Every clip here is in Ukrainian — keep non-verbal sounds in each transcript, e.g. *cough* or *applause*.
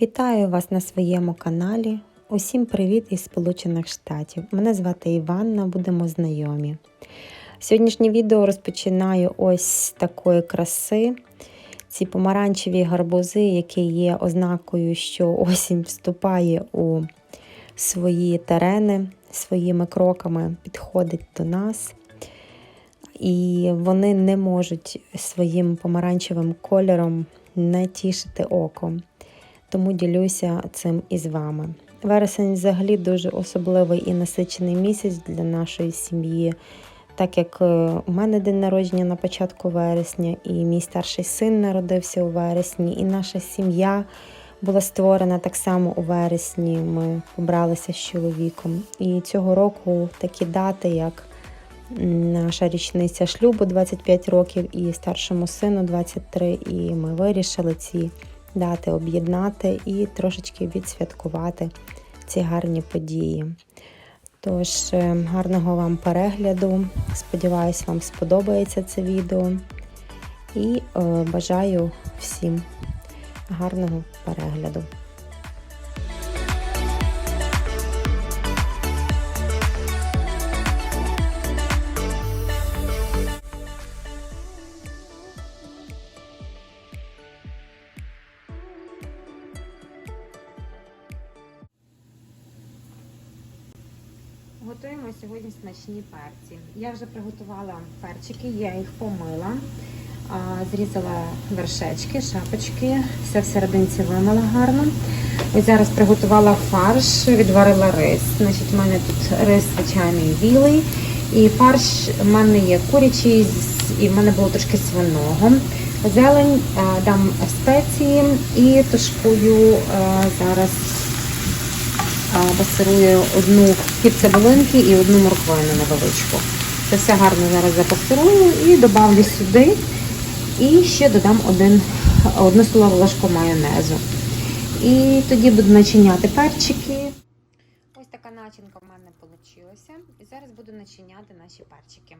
Вітаю вас на своєму каналі. Усім привіт із Сполучених Штатів. Мене звати Іванна, будемо знайомі. Сьогоднішнє відео розпочинаю ось такої краси. Ці помаранчеві гарбузи, які є ознакою, що осінь вступає у свої терени, своїми кроками підходить до нас. І вони не можуть своїм помаранчевим кольором не тішити око тому ділюся цим із вами. Вересень взагалі дуже особливий і насичений місяць для нашої сім'ї, так як е, у мене день народження на початку вересня, і мій старший син народився у вересні, і наша сім'я була створена так само у вересні. Ми побралися з чоловіком. І цього року такі дати, як наша річниця шлюбу 25 років і старшому сину 23, і ми вирішили ці дати об'єднати і трошечки відсвяткувати ці гарні події. Тож, е, гарного вам перегляду. Сподіваюсь, вам сподобається це відео. І е, бажаю всім гарного перегляду. Готуємо сьогодні смачні перці. Я вже приготувала перчики, я їх помила, зрізала вершечки, шапочки, все всерединці вимила гарно. Ось зараз приготувала фарш, відварила рис. Значить, У мене тут рис звичайний білий. І фарш в мене є курячий, і в мене було трошки свиного. Зелень, дам спеції і тушкую зараз пасирую одну пів цибулинки і одну морквину невеличку. Це все гарно зараз запасирую і додавлю сюди. І ще додам один, одну столову ложку майонезу. І тоді буду начиняти перчики. Ось така начинка в мене вийшла. І зараз буду начиняти наші перчики.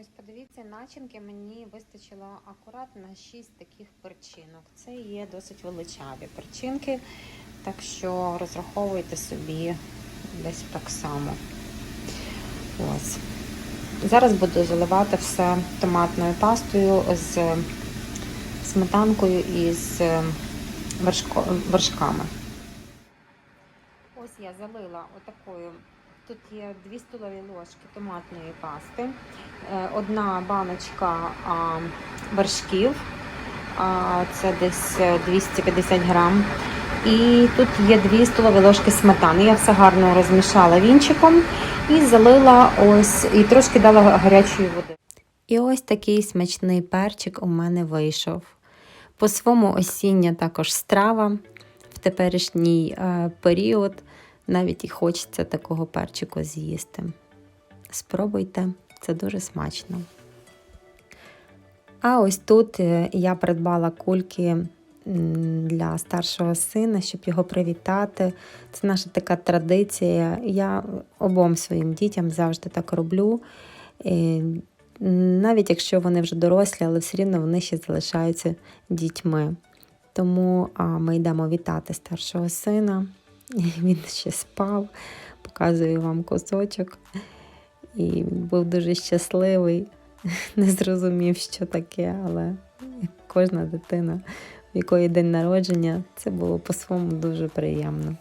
Ось, подивіться, начинки мені вистачило акурат на 6 таких перчинок. Це є досить величаві перчинки, так що розраховуйте собі десь так само. Ось. Зараз буду заливати все томатною пастою з сметанкою і з вершко, вершками. Ось я залила отакою. Тут є 2 столові ложки томатної пасти, е, одна баночка вершків, це десь 250 грам. І тут є 2 столові ложки сметани. Я все гарно розмішала вінчиком і залила ось, і трошки дала гарячої води. І ось такий смачний перчик у мене вийшов. По своєму осіння також страва в теперішній е, період. Навіть і хочеться такого перчику з'їсти. Спробуйте, це дуже смачно. А ось тут е, я придбала кульки для старшого сина, щоб його привітати. Це наша така традиція. Я обом своїм дітям завжди так роблю. Навіть якщо вони вже дорослі, але все рівно вони ще залишаються дітьми. Тому ми йдемо вітати старшого сина. Він ще спав, показую вам кусочок. І був дуже щасливий, *laughs* не зрозумів, що таке, але кожна дитина, в якої день народження, це було по-своєму дуже приємно.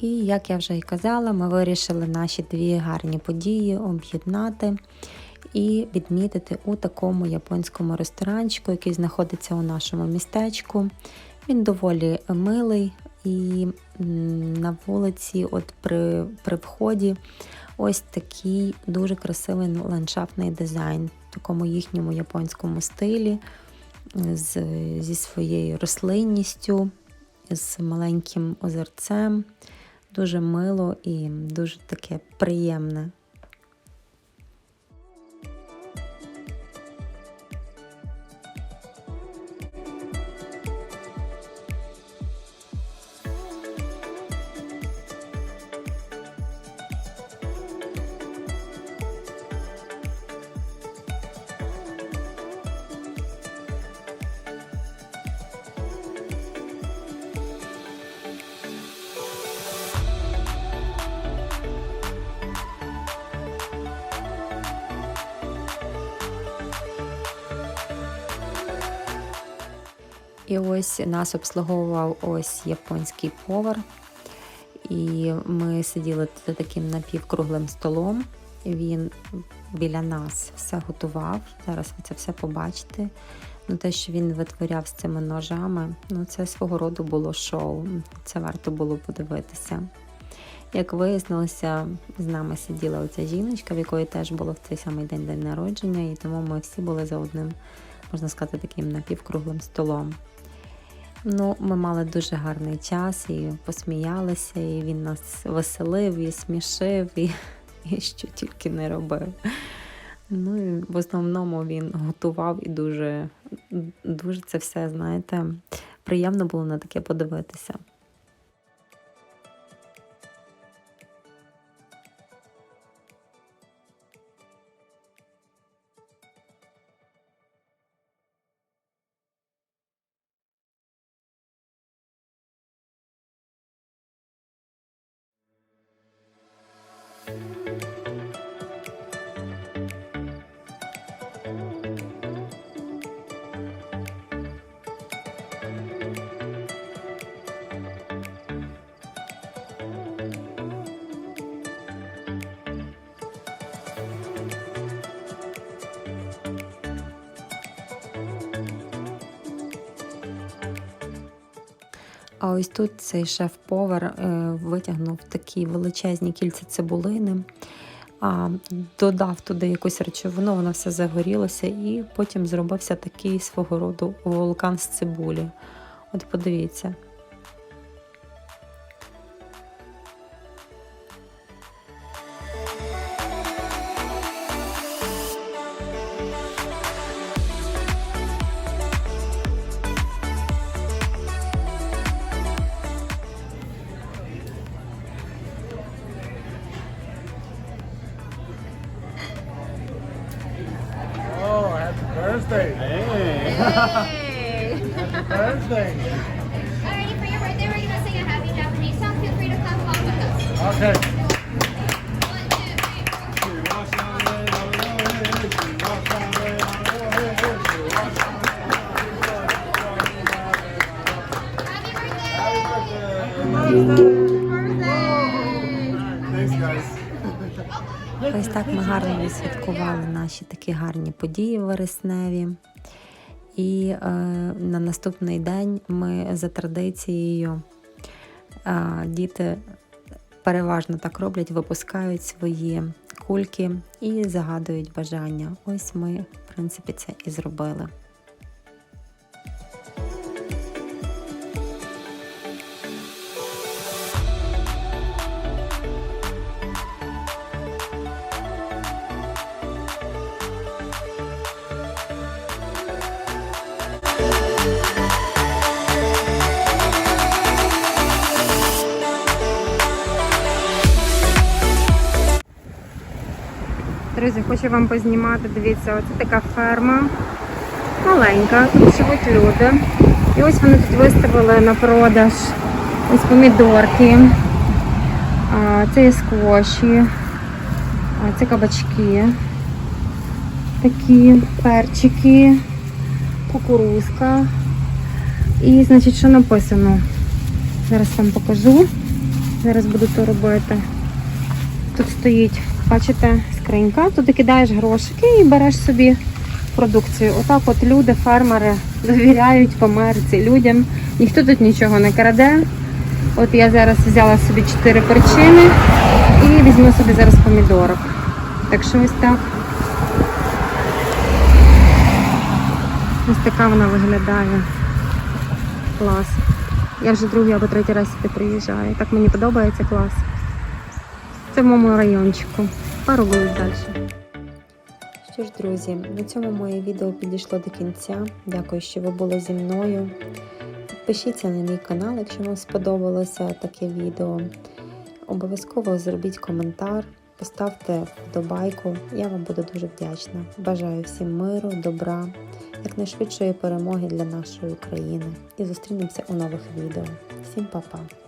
І, як я вже й казала, ми вирішили наші дві гарні події об'єднати і відмітити у такому японському ресторанчику, який знаходиться у нашому містечку. Він доволі милий і на вулиці, от при, при вході, ось такий дуже красивий ландшафтний дизайн в такому їхньому японському стилі, з, зі своєю рослинністю, з маленьким озерцем. Дуже мило і дуже таке приємне І ось нас обслуговував ось японський повар. І ми сиділи за таким напівкруглим столом. Він біля нас все готував. Зараз ви це все побачите. Ну, те, що він витворяв з цими ножами, ну це свого роду було шоу. Це варто було подивитися. Як вияснилося, з нами сиділа оця жіночка, в якої теж було в цей самий день день народження, і тому ми всі були за одним, можна сказати, таким напівкруглим столом. Ну, ми мали дуже гарний час і посміялися, і він нас веселив, і смішив, і, *laughs* і що тільки не робив. Ну і в основному він готував і дуже, дуже це все, знаєте, приємно було на таке подивитися. А ось тут цей шеф-повар е, витягнув такі величезні кільця цибулини, а, додав туди якусь речовину, воно все загорілося, і потім зробився такий свого роду вулкан з цибулі. От подивіться. Ось так ми гарно відсвяткували наші такі гарні події вересневі. І е, на наступний день ми за традицією е, діти переважно так роблять, випускають свої кульки і загадують бажання. Ось ми, в принципі, це і зробили. Друзі, хочу вам познімати. Дивіться, оце така ферма маленька, тут живуть люди. І ось вони тут виставили на продаж ось помідорки, це є сквоші, це кабачки, такі перчики, кукурузка. І, значить, що написано? Зараз вам покажу. Зараз буду то робити. Тут стоїть, бачите, скринька. Туди кидаєш грошики і береш собі продукцію. Отак от люди, фермери довіряють в Америці людям. Ніхто тут нічого не краде. От я зараз взяла собі 4 перчини і візьму собі зараз помідорок. Так що ось так. Ось така вона виглядає. Клас. Я вже другий або третій раз сюди приїжджаю. Так мені подобається клас. Це в моєму райончику. Пару вулиць далі. Що ж, друзі, на цьому моє відео підійшло до кінця. Дякую, що ви були зі мною. Підпишіться на мій канал, якщо вам сподобалося таке відео. Обов'язково зробіть коментар, поставте вподобайку. Я вам буду дуже вдячна. Бажаю всім миру, добра, якнайшвидшої перемоги для нашої України. І зустрінемося у нових відео. Всім па-па!